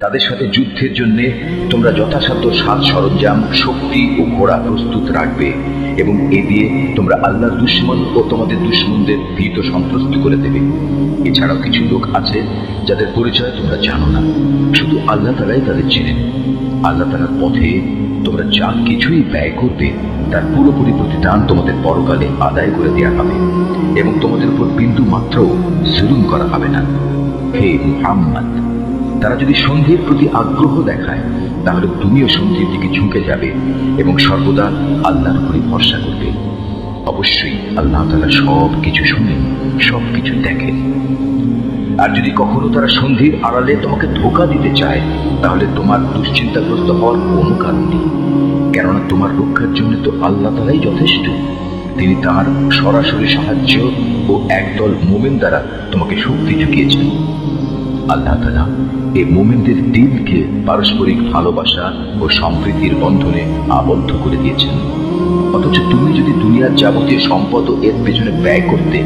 তাদের সাথে যুদ্ধের জন্য তোমরা যথাসাধ্য সাজ সরঞ্জাম, শক্তি ও ঘোড়া প্রস্তুত রাখবে এবং এ দিয়ে তোমরা আল্লাহর দুশ্মন ও তোমাদের দুশ্মনদের ভীত সন্ত্রস্ত করে দেবে। এছাড়াও কিছু লোক আছে যাদের পরিচয় তোমরা জানো না। শুধু আল্লাহ তালাই তাদের চেনেন। আল্লাহ তালার পথে তোমরা যা কিছুই ব্যয় করবে, তার পুরোপুরি প্রতিদান তোমাদের পরকালে আদায় করে দেওয়া হবে এবং তোমাদের উপর বিন্দু মাত্র জুলুম করা হবে না। হে মুহাম্মদ! তারা যদি সন্ধির প্রতি আগ্রহ দেখায়, তাহলে তুমিও সন্ধির দিকে ঝুঁকে যাবে এবং সর্বদা আল্লাহর উপরে ভরসা করবে। অবশ্যই আল্লাহ তালা সব কিছু শুনেন সব কিছু দেখেন আর যদি কখনো তারা সন্ধির আড়ালে তোমাকে ধোকা দিতে চায়, তাহলে তোমার দুশ্চিন্তাগ্রস্ত হওয়ার কোনো কারণ নেই। কেননা তোমার রক্ষার জন্য তো আল্লাহ তালাই যথেষ্ট। তিনি তার সরাসরি সাহায্য ও একদল মোমেন দ্বারা তোমাকে শক্তি জুগিয়েছেন। আল্লাহ তালা দিলকে পারস্পরিক ভালোবাসা ও বন্ধনে আবদ্ধ করে দিয়েছেন। অথচ তুমি যদি দুনিয়ার যাবতীয় সম্পদ এর পেছনে ব্যয় করতে,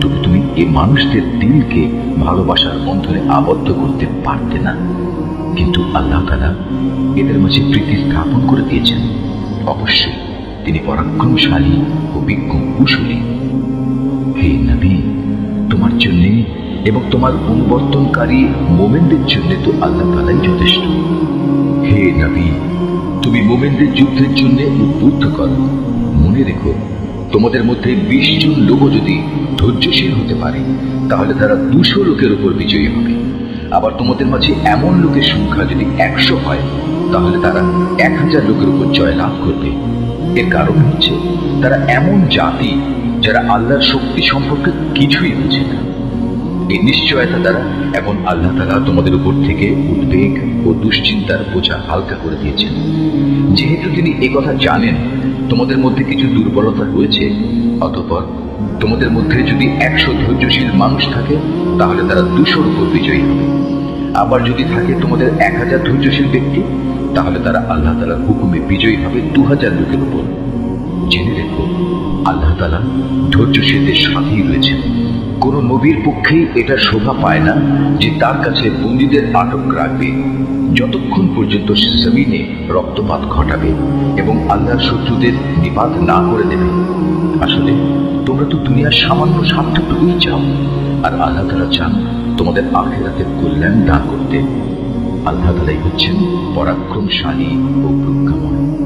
তবে তুমি মানুষদের দিলকে ভালোবাসার বন্ধনে আবদ্ধ করতে পারতে না। কিন্তু আল্লাহ তালা এদের মাঝে প্রীতি স্থাপন করে দিয়েছেন। অবশ্যই তিনি পরাক্রমশালী ও বিজ্ঞ কুশলী হে নবী, তোমার জন্য এবং তোমার অনুবর্তনকারী মোমেনদের জন্য তো আল্লাহ তালাই যথেষ্ট। হে নবী, তুমি মোমেনদের যুদ্ধের জন্য উদ্বুদ্ধ করো। মনে রেখো, তোমাদের মধ্যে বিশ জন লোকও যদি ধৈর্যশীল হতে পারে, তাহলে তারা দুশো লোকের উপর বিজয়ী হবে। আবার তোমাদের মাঝে এমন লোকের সংখ্যা যদি একশো হয়, তাহলে তারা এক হাজার লোকের উপর জয় লাভ করবে। এর কারণ হচ্ছে, তারা এমন জাতি যারা আল্লাহর শক্তি সম্পর্কে কিছুই বুঝে না। এই নিশ্চয়তা দ্বারা এখন আল্লাহ তালা তোমাদের উপর থেকে উদ্বেগ ও দুশ্চিন্তার বোঝা হালকা করে দিয়েছেন। যেহেতু তিনি কথা জানেন, তোমাদের মধ্যে কিছু দুর্বলতা রয়েছে, অতঃপর তোমাদের মধ্যে যদি একশো ধৈর্যশীল মানুষ থাকে, তাহলে তারা দুশোর উপর বিজয়ী হবে। আবার যদি থাকে তোমাদের এক হাজার ধৈর্যশীল ব্যক্তি, তাহলে তারা আল্লাহ তালার হুকুমে বিজয়ী হবে দু হাজার লোকের উপর। জেনে রেখো, আল্লাহ তালা ধৈর্যশীলদের সাথেই রয়েছেন। কোন নবীর পক্ষেই এটা শোভা পায় না যে তার কাছে বন্দীদের আটক রাখবে। যতক্ষণ পর্যন্ত সে জমিনে রক্তপাত ঘটাবে এবং আল্লাহর শত্রুদের নিপাত না করে দেবে। আসলে, তোমরা তো দুনিয়ার সামান্য স্বার্থটুকুই চাও, আর আল্লাহ তালা চান তোমাদের আখেরাতের কল্যাণ দান করতে। আল্লাহ তালাই হচ্ছেন পরাক্রমশালী ও প্রজ্ঞাময়।